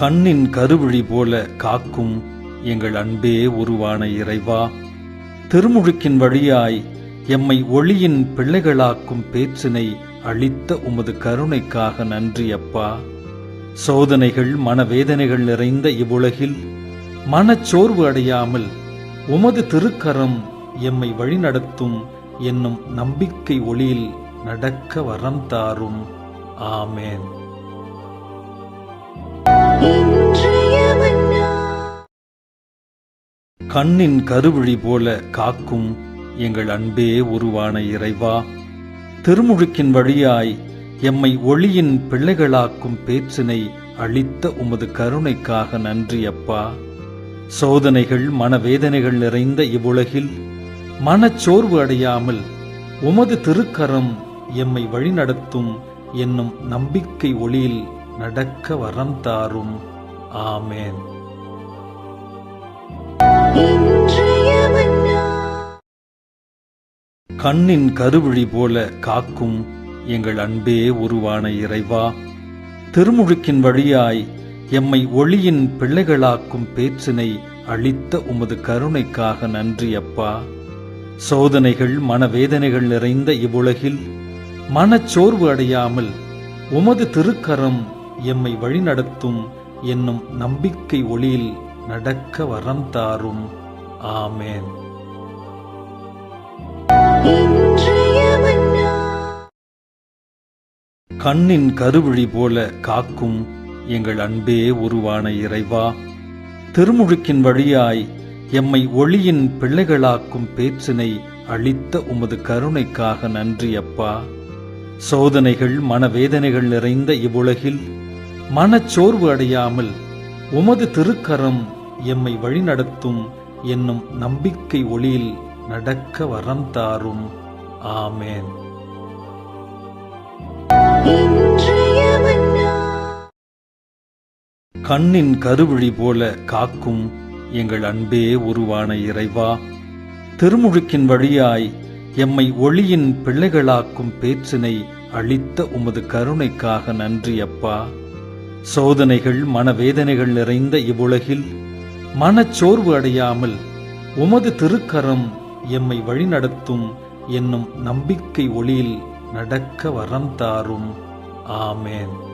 கண்ணின் கருவிழி போல காக்கும் எங்கள் அன்பே உருவான இறைவா. திருமுழுக்கின் வழியாய் எம்மை ஒளியின் பிள்ளைகளாக்கும் பேச்சினை அளித்த உமது கருணைக்காக நன்றி அப்பா. சோதனைகள் மனவேதனைகள் நிறைந்த இவ்வுலகில் மனச்சோர்வு அடையாமல் உமது திருக்கரம் எம்மை வழிநடத்தும் என்னும் நம்பிக்கை ஒளியில் நடக்க வரம் தாரும். ஆமேன். கண்ணின் கருவிழி போல காக்கும் எங்கள் அன்பே உருவான இறைவா. திருமுழுக்கின் வழியாய் எம்மை ஒளியின் பிள்ளைகளாக்கும் பேச்சினை அளித்த உமது கருணைக்காக நன்றி அப்பா. சோதனைகள் மனவேதனைகள் நிறைந்த இவ்வுலகில் மனச்சோர்வு அடையாமல் உமது திருக்கரம் எம்மை வழிநடத்தும் என்னும் நம்பிக்கை ஒளியில் நடக்க வரம் தாரும். ஆமேன். கண்ணின் கருவிழி போல காக்கும் எங்கள் அன்பே உருவான இறைவா. திருமுழுக்கின் வழியாய் எம்மை ஒளியின் பிள்ளைகளாக்கும் பேச்சினை அளித்த உமது கருணைக்காக நன்றி அப்பா. சோதனைகள் மனவேதனைகள் நிறைந்த இவ்வுலகில் மனச்சோர்வு அடையாமல் உமது திருக்கரம் எம்மை வழிநடத்தும் என்னும் நம்பிக்கை ஒளியில் நடக்க வரம் தாரும். ஆமேன். கண்ணின் கருவிழி போல காக்கும் எங்கள் அன்பே உருவான இறைவா. திருமுழுக்கின் வழியாய் எம்மை ஒளியின் பிள்ளைகளாக்கும் பேச்சினை அளித்த உமது கருணைக்காக நன்றி அப்பா. சோதனைகள் மனவேதனைகள் நிறைந்த இவ்வுலகில் மனச்சோர்வு அடையாமல் உமது திருக்கரம் எம்மை வழிநடத்தும் என்னும் நம்பிக்கை ஒளியில் நடக்க வரம் தாரும். ஆமேன். கண்ணின் கருவிழி போல காக்கும் எங்கள் அன்பே உருவான இறைவா. திருமுழுக்கின் வழியாய் எம்மை ஒளியின் பிள்ளைகளாக்கும் பேச்சினை அளித்த உமது கருணைக்காக நன்றி அப்பா. சோதனைகள் மனவேதனைகள் நிறைந்த இவ்வுலகில் மனச்சோர்வு அடையாமல் உமது திருக்கரம் எம்மை வழிநடத்தும் என்னும் நம்பிக்கை ஒளியில் நடக்க வரம் தாரும். ஆமேன்.